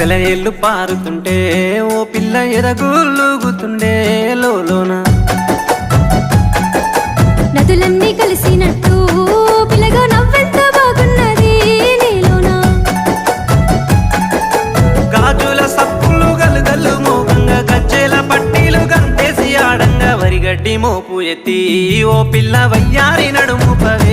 సెలయేళ్ళు పారుతుంటే ఓ పిల్ల ఎదగులుగుతుండే లోన నదులన్నీ కలిసినట్టు పిల్లగా నవ్వెంత బాగున్నది నీలోనా. గాజుల సప్పులు గలుగల్లు మోగంగా గజ్జెల పట్టీలు గంతేసి ఆడంగా వరిగడ్డి మోపు ఎత్తి ఓ పిల్ల వయ్యారి నడుము పవే.